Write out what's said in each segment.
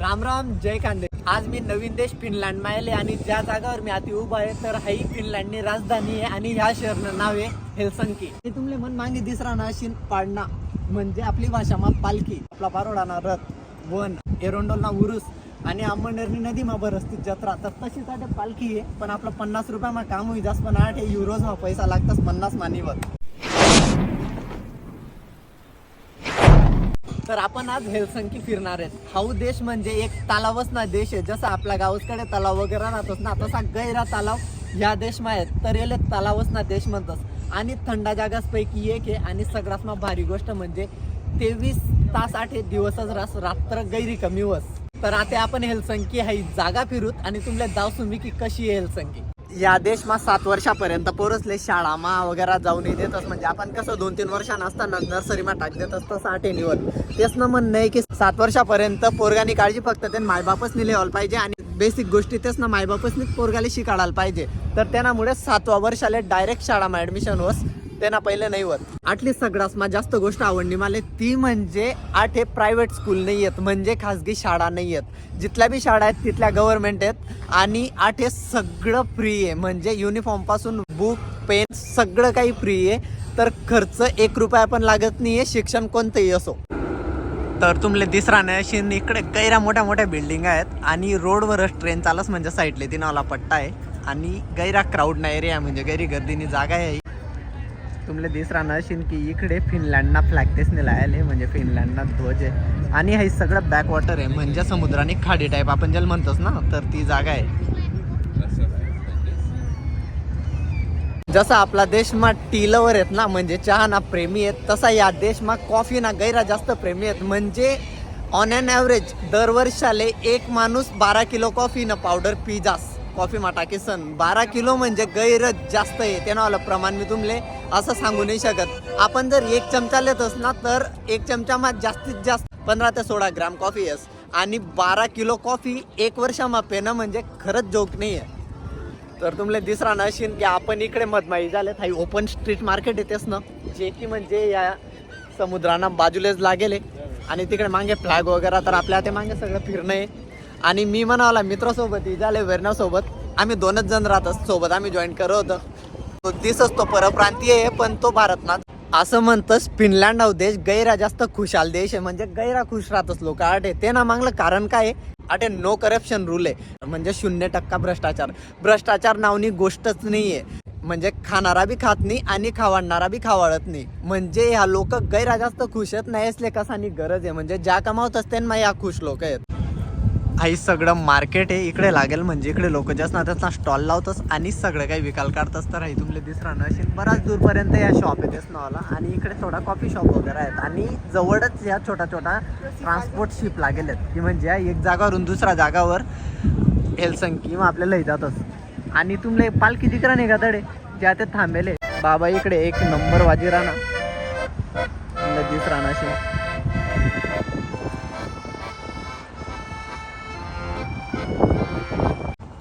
राम राम जय कांदे. आज मी नवीन देश फिनलँड मायले आणि ज्या जागावर मी आता उभा आहे तर ही फिनलँडनी राजधानी आहे आणि ह्या शहरनं नाव आहे हेलसंकी. हे तुमले मन मागे दिसरा ना शिन पाडणा म्हणजे आपली भाषा मा पालखी आपला पारोडा ना रथ वन एरोंडोलना उरुस आणि अंबनेरनी नदी मा बरसती जत्रा. तर तशीच आता पालखी आहे पण आपलं पन्नास रुपया मा काम होई जास्त पण आठ हे युरोज मा पैसा लागताच पन्नास मानीवर. तर आपण आज हेलसंकी फिरणार आहेत. हाऊ देश म्हणजे एक तलावच ना देश आहे. जसं आपल्या गावाकडे तलाव वगैरे राहतोच ना तसा गैरा तलाव या देश आहेत. तर याला तलावच ना देश म्हणतोस. आणि थंडा जागासपैकी एक आहे आणि सगळ्यात मग भारी गोष्ट म्हणजे तेवीस तास आठ हे दिवसच रास रात्र गैरी कमी वस तर आता आपण हेलसंकी ही जागा फिरूत आणि तुमल्या दाव सुमी की कशी आहे हेलसंकी? या देश मा सात वर्षापर्यंत पोरसले शाळा मा वगैरे जाऊन देतच म्हणजे आपण कसं दोन तीन वर्षांना असताना नर्सरीमा टाक देत असतं साठ निवड तेच ना म्हणणं आहे की सात वर्षापर्यंत पोरगानी काळजी फक्त त्यांनी मायबापच लिहायला पाहिजे आणि बेसिक गोष्टी तेच ना मायबापच पोरगाला शिकाडायला पाहिजे. तर त्यामुळे सातवा वर्षाला डायरेक्ट शाळामा ऍडमिशन होस. त्यांना पहिले नाही होत. आटली सगळ्यात मला जास्त गोष्ट आवडली. मला ती म्हणजे आठ हे प्रायव्हेट स्कूल नाही आहेत म्हणजे खाजगी शाळा नाही आहेत जिथल्या बी शाळा आहेत तिथल्या गव्हर्नमेंट आहेत. आणि आठ हे सगळं फ्री आहे. म्हणजे युनिफॉर्मपासून बुक पेन सगळं काही फ्री आहे. तर खर्च एक रुपया पण लागत नाही आहे शिक्षण कोणतंही असो. तर तुमले दिसरा नाही इकडे गैरा मोठ्या मोठ्या बिल्डिंग आहेत. आणि रोडवरच ट्रेन चालस म्हणजे साईडले तिनावला पट्टा आहे. आणि गैरा क्राऊड नाही एरिया म्हणजे गैरी गर्दीनी जागा आहे. तुमले राहणार असेल की इकडे फिनलँडना फ्लॅग तेसने लायले म्हणजे फिनलँडना ध्वज आहे. आणि हे सगळं बॅकवॉटर आहे म्हणजे समुद्राने खाडी टाईप आपण ज्याला म्हणतोस ना तर ती जागा आहे. जसा आपला देश मा टी लवर आहेत ना म्हणजे चहा ना प्रेमी आहेत तसा या देश मा कॉफी ना गैरा जास्त प्रेमी आहेत. म्हणजे ऑन अन ॲव्हरेज दरवर्षाले एक माणूस बारा किलो कॉफी ना पावडर पी जास. कॉफी मा टाकी सन बारा किलो म्हणजे गैरच जास्त आहे. त्यानं आलं प्रमाण मी तुमले असं सांगू नाही शकत. आपण जर एक चमचा लेत ना तर एक चमचा मा जास्तीत जास्त पंधरा ते सोळा ग्राम कॉफी येस. आणि बारा किलो कॉफी एक वर्षामा पेणं म्हणजे खरंच जोक नाही आहे. तर तुमले दिसरा नशीन की आपण इकडे मधमाई झाले थाई ओपन स्ट्रीट मार्केट येतेस ना. जे की म्हणजे या समुद्राना बाजूलेच लागेल आहे. आणि तिकडे मागे फ्लॅग वगैरे तर आपल्या ते मागे सगळं फिरणं आहे. आणि मी म्हणाला मित्रासोबत झाले वेरणासोबत आम्ही दोनच जण राहतात सोबत आम्ही जॉईन करत होतो. तो तो परप्रांतीय आहे पण तो भारतनाथ. असं म्हणतस फिनलँड हा देश गैरा जास्त खुशाल देश आहे. म्हणजे गैरा खुश राहतच लोक. अटे ते ना मागलं कारण काय आहे? अटे नो करप्शन रूल आहे. म्हणजे शून्य टक्का भ्रष्टाचार. भ्रष्टाचार नावनी गोष्टच नाहीये. म्हणजे खाणारा बी खात नाही आणि खावाडणारा बी खावाळत नाही. म्हणजे ह्या लोक गैरा जास्त खुश आहेत नाही असले कसानी गरज आहे. म्हणजे ज्या कमावत असते ना या खुश लोक आहेत. आई सगळं मार्केट आहे. इकडे लागेल म्हणजे इकडे लोक जास्त ना त्याचा स्टॉल लावतस आणि सगळं काही विकाल काढतस तर आई तुमले दिसरा नशील बराच दूरपर्यंत या शॉप येतेस नावाला आणि इकडे थोडा कॉफी शॉप वगैरे आहेत. आणि जवळच या छोटा छोटा ट्रान्सपोर्ट शिप लागेल आहेत. की म्हणजे एक जागावरून दुसऱ्या जागावर हेलसंकी मग आपल्याला जातच आणि तुमले पालखी दिकरा नाही का तडे ज्या ते थांबेले बाबा इकडे एक नंबर वाजी राहणार. दिस दिसरा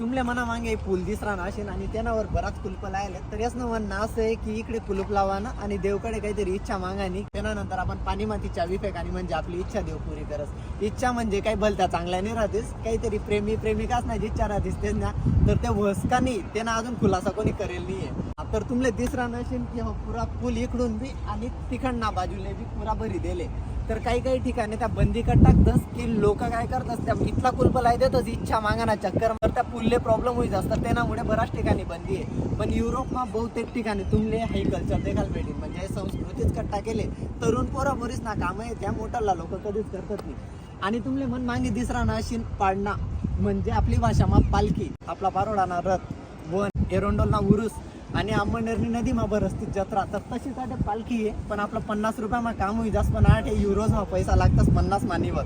तुमले मना मागे पूल दिसरा असेल आणि त्यानावर बराच कुलप लायले तर याच म्हणणं असं आहे की इकडे कुलूप लावा ना आणि देवकडे काहीतरी इच्छा मागानी. त्यानंतर आपण पाणी मातीच्या विफेक आणि म्हणजे आपली इच्छा देव पुरी करस. इच्छा म्हणजे काही भलत्या चांगल्या नाही राहतेस. काहीतरी प्रेमी प्रेमिकाच नाही इच्छा राहतेस ते ना तर त्या वस्कानी नाही त्यांना अजून खुलासा कोणी करेल नाहीये. तर तुमले दिसरा नशीन की हो पुरा पूल इकडून बी आणि तिकडना बाजूने बी पुरा भरी दिले. तर काही काही ठिकाणी त्या बंदी कट टाकतस की लोक काय करतात त्या इथला कुलप लाय देतच इच्छा मागाना चक्कर मार त्या पुलले प्रॉब्लेम होईत असतात त्यामुळे बऱ्याच ठिकाणी बंदी आहे. पण युरोपमा बहुतेक ठिकाणी तुमले म्हणजे हे कल्चर देखाल भेटेल म्हणजे संस्कृतीच कट्टा केले तरुण पोरा बरीच ना कामं आहे त्या मोठ्याला लोक कधीच करतात नाही. आणि तुमले मन मागे दिसरा ना नाशीन पाडणा म्हणजे आपली भाषा मा पालखी आपला पारोडा ना रथ वन एरोंडोलना उरुस आणि अंबनेरनी नदी मा बरसती जत्रा. तर तशी आता पालखी आहे पण आपलं पन्नास रुपया मा काम होई जास्त पण आठ युरोज हा पैसा लागताच पन्नास मानीवर.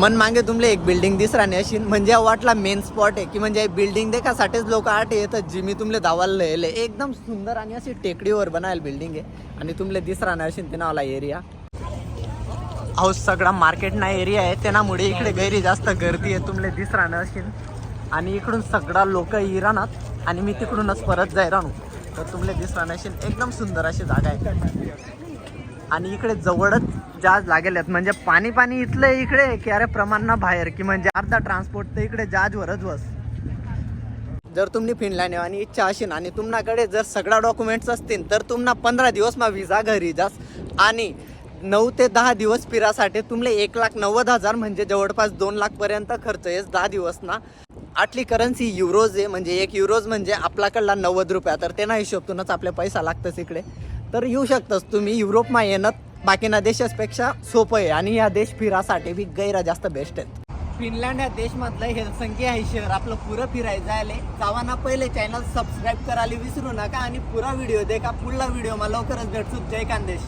मन मागे तुमले एक बिल्डिंग दिसरा नाही अशी म्हणजे वाटला मेन स्पॉट आहे की म्हणजे बिल्डिंग देखासाठीच लोक आठ येतात जी मी तुमले धावायला येले एकदम सुंदर आणि अशी टेकडीवर बनायल बिल्डिंग आहे आणि तुमले दिसरा नाही अशी ते नावाला एरिया अहो सगळा मार्केट ना एरिया आहे त्यामुळे इकडे गैरी जास्त गर्दी आहे तुमले दिसरा अशी आणि इकडून सगळा लोक इराणात आणि मी तिकडूनच परत जाय राहू. तर तुम्हाला दिसणार नशील एकदम सुंदर अशी जागा आहे. आणि इकडे जवळच जहाज लागेल आहेत म्हणजे पाणी पाणी इथलं इकडे की अरे प्रमाण ना बाहेर की म्हणजे अर्धा ट्रान्सपोर्ट तर इकडे जहाजवरच बस. जर तुम्ही फिनलँड आणि इच्छा असेल आणि तुमच्याकडे जर सगळा डॉक्युमेंट्स असतील तर तुम्हाला पंधरा दिवस मग विजा घरी जास आणि नऊ ते दहा दिवस फिरासाठी तुमले एक लाख नव्वद हजार म्हणजे जवळपास दोन लाखपर्यंत खर्च येस दहा दिवस ना. आटली करन्सी युरोज आहे म्हणजे एक युरोज म्हणजे आपल्याकडला नव्वद रुपया. तर त्यांना हिशोबतूनच आपले पैसा लागतच इकडे. तर येऊ शकतस तुम्ही युरोपमा येणं बाकीना देशापेक्षा सोपं आहे. आणि या देश फिरासाठी बी गैरा जास्त बेस्ट आहेत. फिनलँड या देशमधलं हेलसंकी आहे शहर आपलं पुरं फिरायचं आहे जावाना पहिले चॅनल सबस्क्राईब करायला विसरू नका आणि पुरा व्हिडिओ देखा. पुढला व्हिडिओ मला लवकरच भेटतो जय कांदेश.